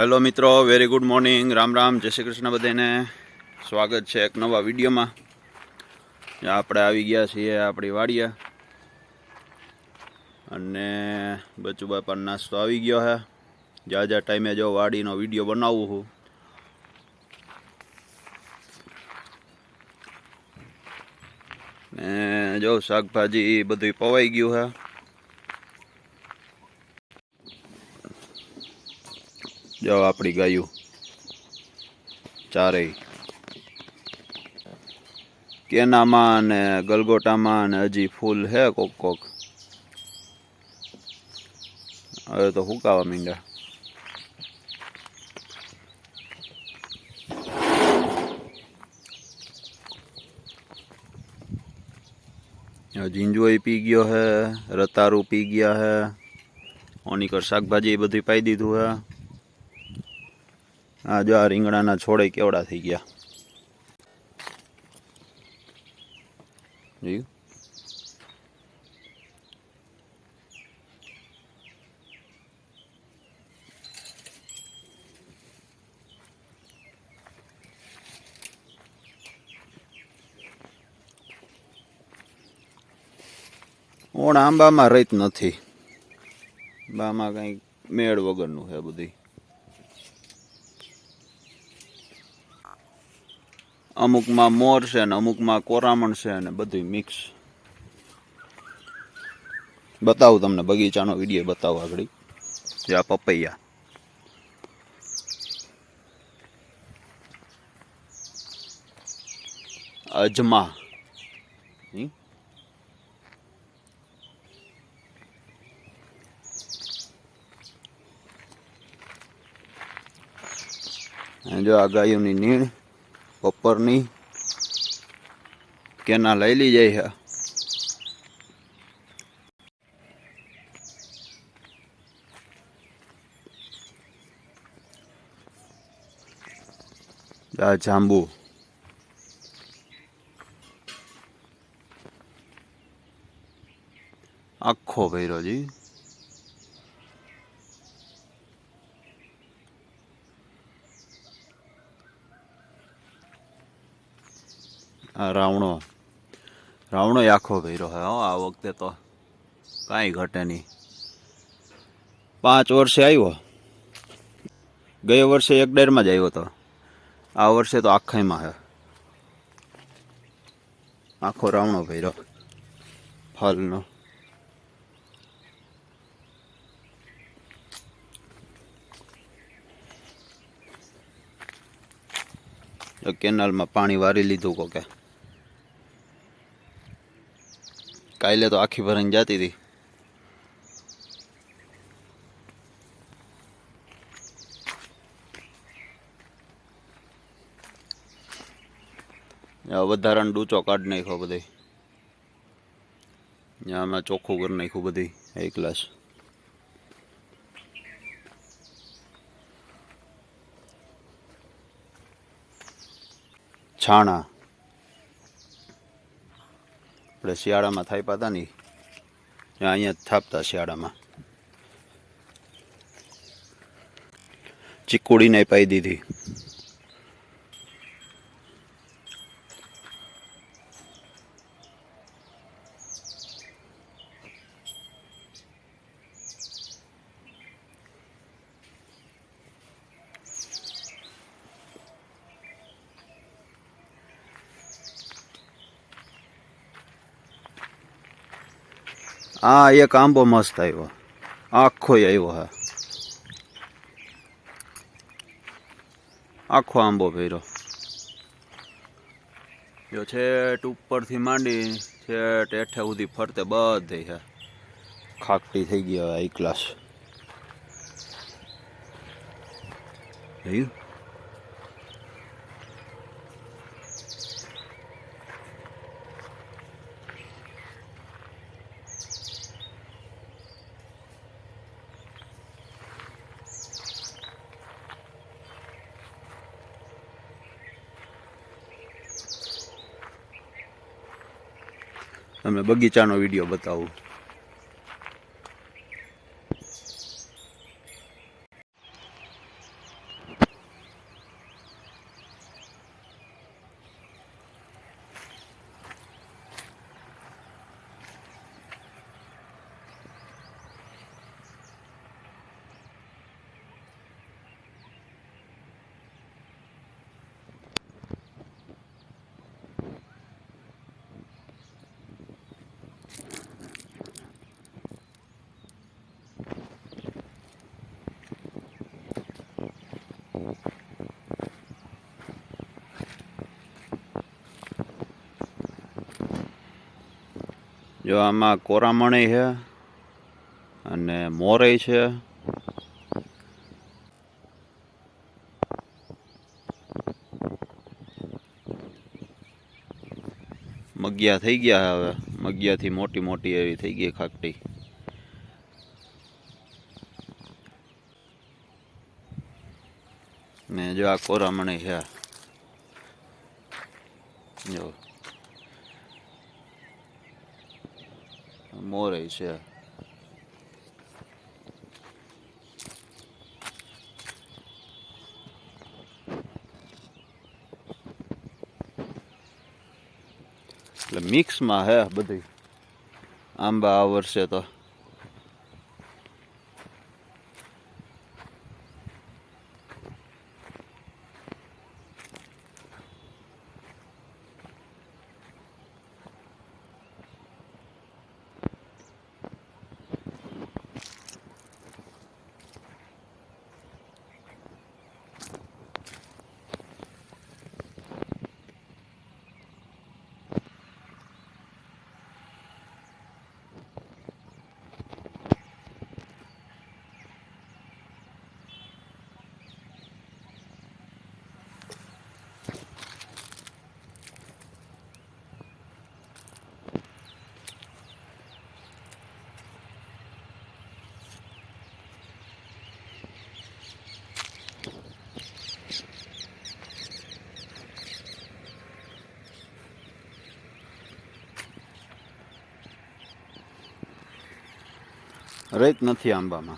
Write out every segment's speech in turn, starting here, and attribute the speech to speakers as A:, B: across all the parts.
A: Hello મિત્રો. Very good morning Ram Ram. જય શ્રી કૃષ્ણ બધાને. સ્વાગત છે એક નવા વિડીયોમાં. જ્યાં આપણે આવી ગયા છીએ આપણી વાડીએ. અને બચુ બાપા નાસ્તો આવી ગયો હે. જ્યાં જ્યાં ટાઈમે જો વાડીનો વીડિયો બનાવું હું. ને જો શાકભાજી બધું પવાઈ ગયું છે જો આપણી ગાયું. ચારેય. કેનામાં ને ગલગોટામાં ને હજી ફૂલ હે કોક કોક. હવે તો હુકાવા મીંડા. ઝીંજુએ પી ગયો હે, રતારું પી ગયા હે. ઓનીકર શાકભાજી બધી પાઈ દીધું હે. આ જો આ રીંગણાના છોડે કેવડા થઈ ગયા. જોયું? ઓણ આંબામાં રહીત નથી. બામાં કંઈક મેળ વગરનું છે બધી. અમુકમાં મોર છે ને અમુકમાં કોરામણ છે ને બધું મિક્સ બતાવું તમને બગીચાનો વીડિયો બતાવું આગળ. જે આ પપૈયા. અજમા. જો આ ગાયોની નીણ. બપોરની કેના લઈ લી જાય છે આ જાંબુ. આખો ભૈરો આ રાવણો રાવણો આખો ભર્યો હે આ વખતે તો કાંઈ ઘટે નહીં. પાંચ વર્ષે આવ્યો. ગયા વર્ષે એક ડેરમાં જ આવ્યો હતો આ વર્ષે તો આખાઈમાં હે. આખો રાવણો ભર્યો, ફલનો. કેનાલમાં પાણી વારી લીધું કોકે. કાલે તો આખી ભરાઈને જતી હતી વધારાનો ડૂચો કાઢી નાખ્યો બધી આમાં ચોખ્ખું કરી નાખ્યું બધી એક ગ્લાસ છાણા આપણે શિયાળામાં થાય પાતા નહીં. અહીંયા થાપતા શિયાળામાં. ચીકુડીને પાઈ દીધી. આ એક આંબો મસ્ત આવ્યો. આખો આવ્યો હા. આખો આંબો ભર્યો. જો છેટ ઉપરથી માંડી, છેટ હેઠે સુધી ફરતે બધે છે ખાકટી થઈ ગઈ હવે એકલાસ ક્લાસ જોયું? તમને બગીચાનો વીડિયો બતાવું. જો આમાં કોરામણી છે અને મોરઈ છે. મગિયા થઈ ગયા હવે. મગિયાથી મોટી મોટી એવી થઈ ગઈ ખાકટી. ને જો આ કોરામણી છે. જો. મોરઈ છે. એટલે મિક્સમાં હે બધી. આંબા આ વર્ષે તો. રેત નથી આંબામાં.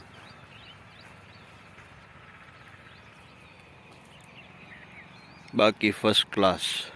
A: બાકી ફર્સ્ટ ક્લાસ